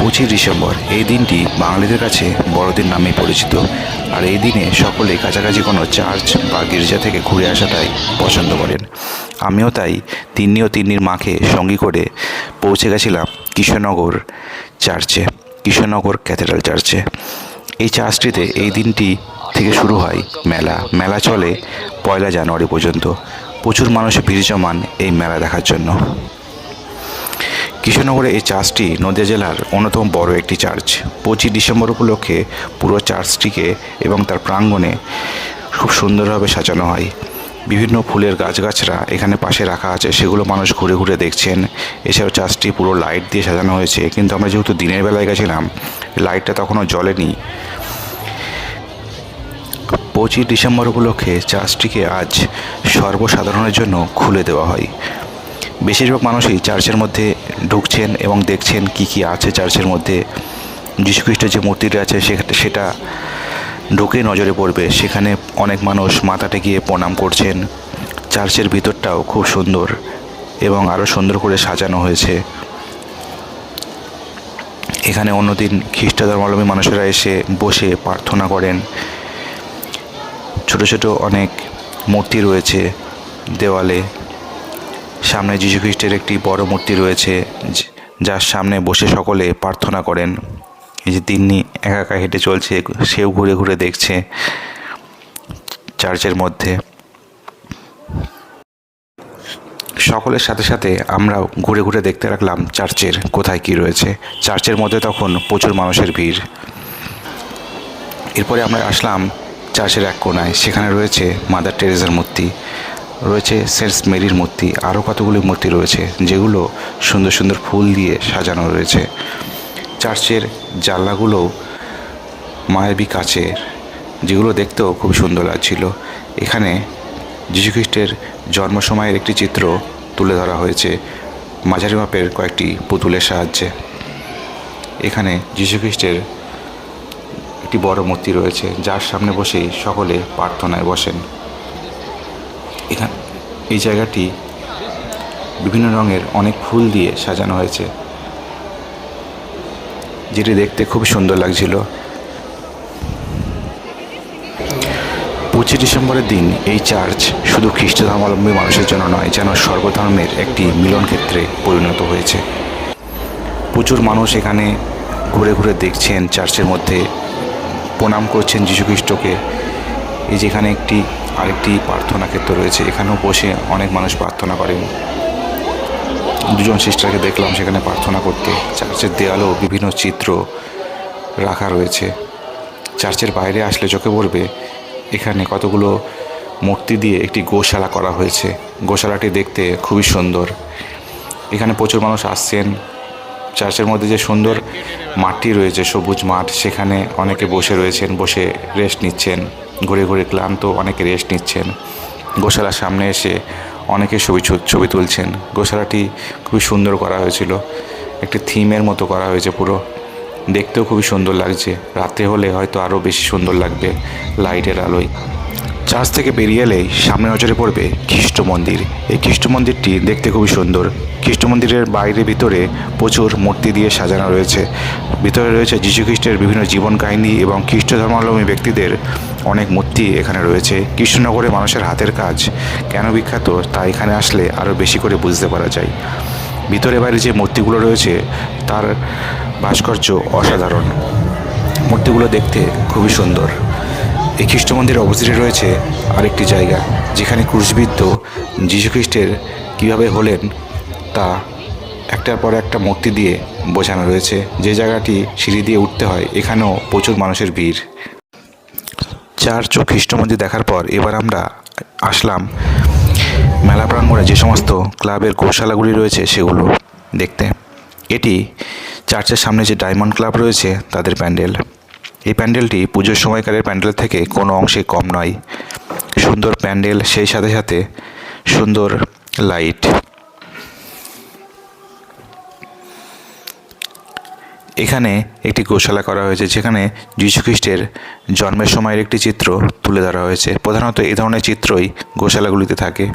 পঁচিশ ডিসেম্বর এই দিনটি বাঙালিদের কাছে বড়দিন নামে পরিচিত। আর এই দিনে সকলে কাছাকাছি কোনো চার্চ বা গির্জা থেকে ঘুরে আসাটাই পছন্দ করেন। আমিও তাই তিন্নি ও তিন্নির মাকে সঙ্গী করে পৌঁছে গেছিলাম কৃষ্ণনগর চার্চে, কৃষ্ণনগর ক্যাথেড্রাল চার্চে। এই চার্চটিতে এই দিনটি থেকে শুরু হয় মেলা। মেলা চলে পয়লা জানুয়ারি পর্যন্ত। প্রচুর মানুষ ভিড় জমান এই মেলা দেখার জন্য। কৃষ্ণনগরে এই চার্চটি নদিয়া জেলার অন্যতম বড় একটি চার্চ। পঁচিশ ডিসেম্বর উপলক্ষে পুরো চার্চটিকে এবং তার প্রাঙ্গণে খুব সুন্দরভাবে সাজানো হয়। বিভিন্ন ফুলের গাছগাছরা এখানে পাশে রাখা আছে, সেগুলো মানুষ ঘুরে ঘুরে দেখছেন। এছাড়াও চার্চটি পুরো লাইট দিয়ে সাজানো হয়েছে, কিন্তু আমরা যেহেতু দিনের বেলায় গেছিলাম, লাইটটা তখনও জ্বলেনি। পঁচিশ ডিসেম্বর উপলক্ষে চার্চটিকে আজ সর্বসাধারণের জন্য খুলে দেওয়া হয়। বেশিরভাগ মানুষই চার্চের মধ্যে ঢুকছেন এবং দেখছেন কি কি আছে চার্চের মধ্যে। যীশুখ্রিস্টের যে মূর্তিটা আছে সেটা ঢুকে নজরে পড়বে। সেখানে অনেক মানুষ মাথা টেকিয়ে প্রণাম করছেন। চার্চের ভিতরটাও খুব সুন্দর এবং আরও সুন্দর করে সাজানো হয়েছে। এখানে অন্যদিন খ্রিস্ট ধর্মাবলম্বী মানুষেরা এসে বসে প্রার্থনা করেন। ছোট ছোট অনেক মূর্তি রয়েছে দেওয়ালে। সামনে যীশুখ্রিস্টের একটি বড় মূর্তি রয়েছে যার সামনে বসে সকলে প্রার্থনা করেন। এই যে তিন্নি একা একা হেঁটে চলছে, সেও ঘুরে ঘুরে দেখছে চার্চের মধ্যে। সকলের সাথে সাথে আমরা ঘুরে ঘুরে দেখতে রাখলাম চার্চের কোথায় কি রয়েছে। চার্চের মধ্যে তখন প্রচুর মানুষের ভিড়। এরপরে আমরা আসলাম চার্চের এক কোনায়, সেখানে রয়েছে মাদার টেরেজার মূর্তি। রয়েছে সেন্ট মেরির মূর্তি, আরও কতগুলি মূর্তি রয়েছে যেগুলো সুন্দর সুন্দর ফুল দিয়ে সাজানো রয়েছে। চার্চের জানলাগুলো মায়াবী কাচের, যেগুলো দেখতেও খুব সুন্দর লাগছিল। এখানে যীশুখ্রিস্টের জন্ম সময়ের একটি চিত্র তুলে ধরা হয়েছে, মাঝারি মাপের কয়েকটি পুতুলের সাহায্যে। এখানে যীশুখ্রিস্টের একটি বড় মূর্তি রয়েছে, যার সামনে বসেই সকলে প্রার্থনায় বসেন। এখানে, এই জায়গাটি বিভিন্ন রঙের অনেক ফুল দিয়ে সাজানো হয়েছে। যেটি দেখতে খুব সুন্দর লাগছিল। পঁচিশ ডিসেম্বরের দিন এই চার্চ শুধু খ্রিস্ট ধর্মাবলম্বী মানুষের জন্য নয়, যেন সর্বধর্মের একটি মিলন ক্ষেত্রে পরিণত হয়েছে। প্রচুর মানুষ এখানে ঘুরে ঘুরে দেখছেন চার্চের মধ্যে, প্রণাম করছেন যীশুখ্রিস্টকে। এই যেখানে একটি আরেকটি প্রার্থনা ক্ষেত্র রয়েছে। এখানেও বসে অনেক মানুষ প্রার্থনা করেন। দুজন সিস্টারকে দেখলাম সেখানে প্রার্থনা করতে। চার্চের দেয়ালেও বিভিন্ন চিত্র রাখা রয়েছে। চার্চের বাইরে আসলে চোখে পড়বে, এখানে কতগুলো মূর্তি দিয়ে একটি গোশালা করা হয়েছে। গোশালাটি দেখতে খুবই সুন্দর। এখানে প্রচুর মানুষ আসছেন। চার্চের মধ্যে যে সুন্দর মাঠটি রয়েছে, সবুজ মাঠ, সেখানে অনেকে বসে রয়েছেন, বসে রেস্ট নিচ্ছেন। ঘুরে ঘুরে ক্লান্ত অনেকে রেস্ট নিচ্ছেন। গোশালার সামনে এসে অনেকে ছবি ছবি তুলছেন। গোশালাটি খুবই সুন্দর করা হয়েছিল। একটি থিমের মতো করা হয়েছে পুরো। দেখতেও খুবই সুন্দর লাগছে। রাতে হলে হয়তো আরও বেশি সুন্দর লাগবে লাইটের আলোয়। চার্চ থেকে বেরিয়ে এলেই সামনে নজরে পড়বে খ্রিস্ট মন্দির। এই খ্রিস্ট মন্দিরটি দেখতে খুবই সুন্দর। খ্রিস্ট মন্দিরের বাইরে ভিতরে প্রচুর মূর্তি দিয়ে সাজানো রয়েছে। ভিতরে রয়েছে যীশুখ্রিস্টের বিভিন্ন জীবন কাহিনী এবং খ্রিস্ট ধর্মাবলম্বী ব্যক্তিদের অনেক মূর্তি এখানে রয়েছে। কৃষ্ণনগরে মানুষের হাতের কাজ কেন বিখ্যাত তা এখানে আসলে আরও বেশি করে বুঝতে পারা যায়। ভিতরে বাইরে যে মূর্তিগুলো রয়েছে, তার ভাস্কর্য অসাধারণ। মূর্তিগুলো দেখতে খুবই সুন্দর। এই খ্রিস্ট মন্দিরে অবস্থিত রয়েছে আরেকটি জায়গা, যেখানে ক্রুশবিদ্ধ যীশুখ্রিস্টের কীভাবে হলেন তা একটার পর একটা মূর্তি দিয়ে বোঝানো রয়েছে। যে জায়গাটি সিঁড়ি দিয়ে উঠতে হয়, এখানেও প্রচুর মানুষের ভিড়। চার্চ ও খ্রিস্ট মন্দির দেখার পর এবার আমরা আসলাম মেলা প্রাঙ্গণে। যে সমস্ত ক্লাবের গোশালাগুলি রয়েছে সেগুলো দেখতে। এটি চার্চের সামনে যে ডায়মন্ড ক্লাব রয়েছে, তাদের প্যান্ডেল। এই প্যান্ডেলটি পুজোর সময়কারের প্যান্ডেল থেকে কোনো অংশে কম নয়। সুন্দর প্যান্ডেল, সেই সাথে সাথে সুন্দর লাইট। এখানে একটি গোশালা করা হয়েছে, যেখানে যীশুখ্রিস্টের জন্মের সময়ের একটি চিত্র তুলে ধরা হয়েছে। প্রধানত এই ধরনের চিত্রই গোশালাগুলিতে থাকে।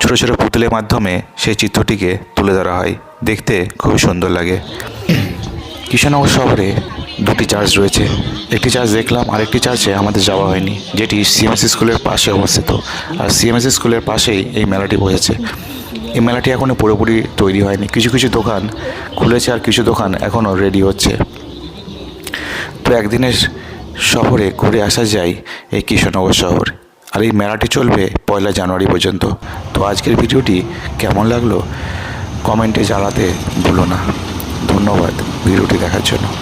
ছোট ছোট পুতুলের মাধ্যমে সেই চিত্রটিকে তুলে ধরা হয়। দেখতে খুবই সুন্দর লাগে। কৃষ্ণনগর শহরে দুটি চার্চ রয়েছে। একটি চার্চ দেখলাম, আরেকটি চার্চে আমাদের যাওয়া হয়নি, যেটি সিএমএস স্কুলের পাশে অবস্থিত। আর সিএমএস স্কুলের পাশেই এই মেলাটি বসেছে। এই মেলাটি এখনও পুরোপুরি তৈরি হয়নি। কিছু কিছু দোকান খুলেছে আর কিছু দোকান এখনও রেডি হচ্ছে। তো একদিনের শহরে ঘুরে আসা যায় এই কৃষ্ণনগর শহর। আর এই মেলাটি চলবে পয়লা জানুয়ারি পর্যন্ত। তো আজকের ভিডিওটি কেমন লাগল? কমেন্টে জানাতে ভুলো না। ধন্যবাদ ভিডিওটি দেখার জন্য।